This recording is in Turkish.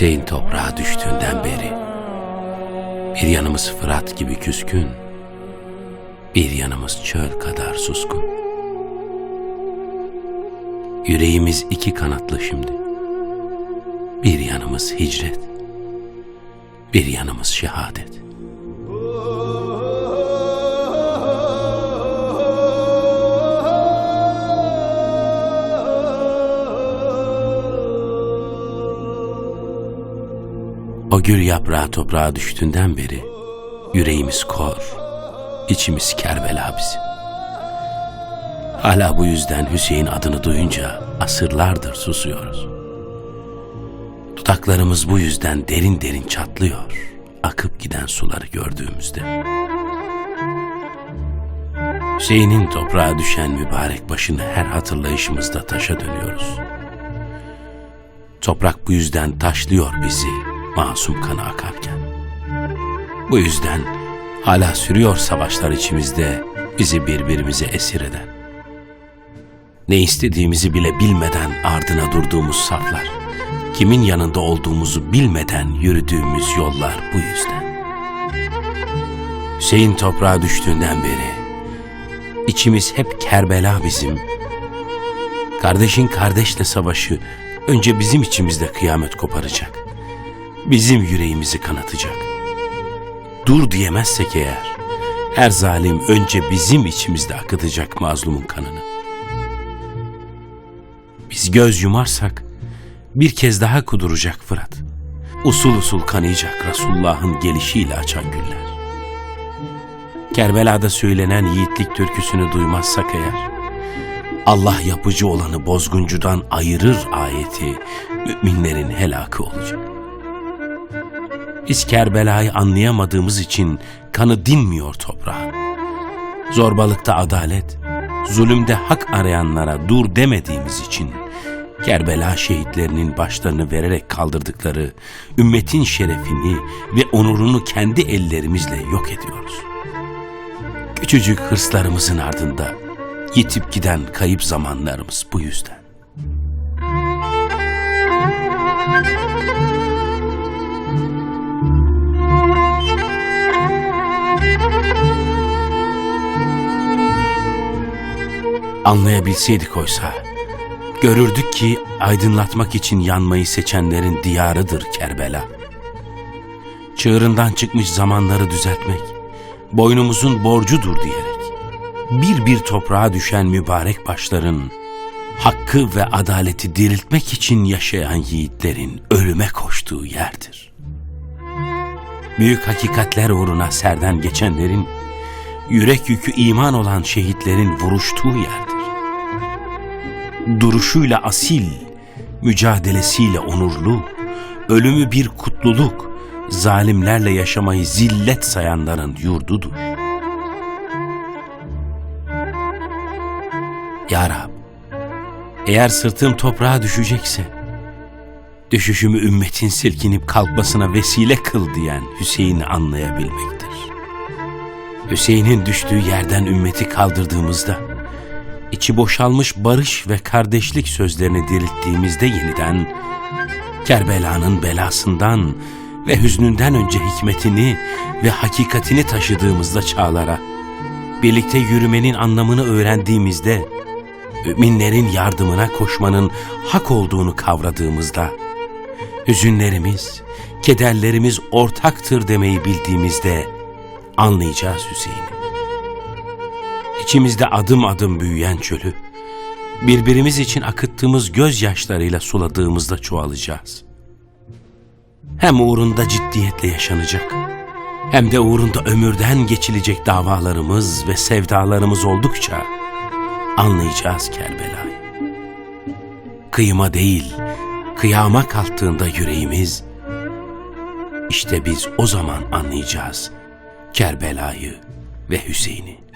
Hüseyin toprağa düştüğünden beri bir yanımız Fırat gibi küskün, bir yanımız çöl kadar suskun. Yüreğimiz iki kanatlı şimdi. Bir yanımız hicret, bir yanımız şehadet. O gül yaprağı toprağa düştüğünden beri yüreğimiz kor, içimiz Kerbela bizim. Hala bu yüzden Hüseyin adını duyunca asırlardır susuyoruz. Dudaklarımız bu yüzden derin derin çatlıyor, akıp giden suları gördüğümüzde. Hüseyin'in toprağa düşen mübarek başını her hatırlayışımızda taşa dönüyoruz. Toprak bu yüzden taşlıyor bizi masum kanı akarken. Bu yüzden hala sürüyor savaşlar içimizde bizi birbirimize esir eden. Ne istediğimizi bile bilmeden ardına durduğumuz saflar, kimin yanında olduğumuzu bilmeden yürüdüğümüz yollar bu yüzden. Hüseyin toprağa düştüğünden beri içimiz hep Kerbela bizim. Kardeşin kardeşle savaşı önce bizim içimizde kıyamet koparacak. Bizim yüreğimizi kanatacak. Dur diyemezsek eğer, her zalim önce bizim içimizde akıtacak mazlumun kanını. Biz göz yumarsak bir kez daha kuduracak Fırat. Usul usul kanayacak Resulullah'ın gelişiyle açan güller. Kerbela'da söylenen yiğitlik türküsünü duymazsak eğer, Allah yapıcı olanı bozguncudan ayırır ayeti müminlerin helakı olacak. Biz Kerbela'yı anlayamadığımız için kanı dinmiyor toprağa. Zorbalıkta adalet, zulümde hak arayanlara dur demediğimiz için Kerbela şehitlerinin başlarını vererek kaldırdıkları ümmetin şerefini ve onurunu kendi ellerimizle yok ediyoruz. Küçücük hırslarımızın ardında yitip giden kayıp zamanlarımız bu yüzden. Anlayabilseydik oysa, görürdük ki aydınlatmak için yanmayı seçenlerin diyarıdır Kerbela. Çığırından çıkmış zamanları düzeltmek, boynumuzun borcudur diyerek, bir bir toprağa düşen mübarek başların, hakkı ve adaleti diriltmek için yaşayan yiğitlerin ölüme koştuğu yerdir. Büyük hakikatler uğruna serden geçenlerin, yürek yükü iman olan şehitlerin vuruştuğu yerdir. Duruşuyla asil, mücadelesiyle onurlu, ölümü bir kutluluk, zalimlerle yaşamayı zillet sayanların yurdudur. Ya Rab, eğer sırtım toprağa düşecekse, düşüşümü ümmetin silkinip kalkmasına vesile kıl diyen Hüseyin'i anlayabilmektir. Hüseyin'in düştüğü yerden ümmeti kaldırdığımızda, içi boşalmış barış ve kardeşlik sözlerini dirilttiğimizde yeniden, Kerbela'nın belasından ve hüznünden önce hikmetini ve hakikatini taşıdığımızda çağlara, birlikte yürümenin anlamını öğrendiğimizde, müminlerin yardımına koşmanın hak olduğunu kavradığımızda, hüzünlerimiz, kederlerimiz ortaktır demeyi bildiğimizde anlayacağız Hüseyin'i. İçimizde adım adım büyüyen çölü, birbirimiz için akıttığımız gözyaşlarıyla suladığımızda çoğalacağız. Hem uğrunda ciddiyetle yaşanacak, hem de uğrunda ömürden geçilecek davalarımız ve sevdalarımız oldukça anlayacağız Kerbela'yı. Kıyıma değil, kıyama kalktığında yüreğimiz, işte biz o zaman anlayacağız Kerbela'yı ve Hüseyin'i.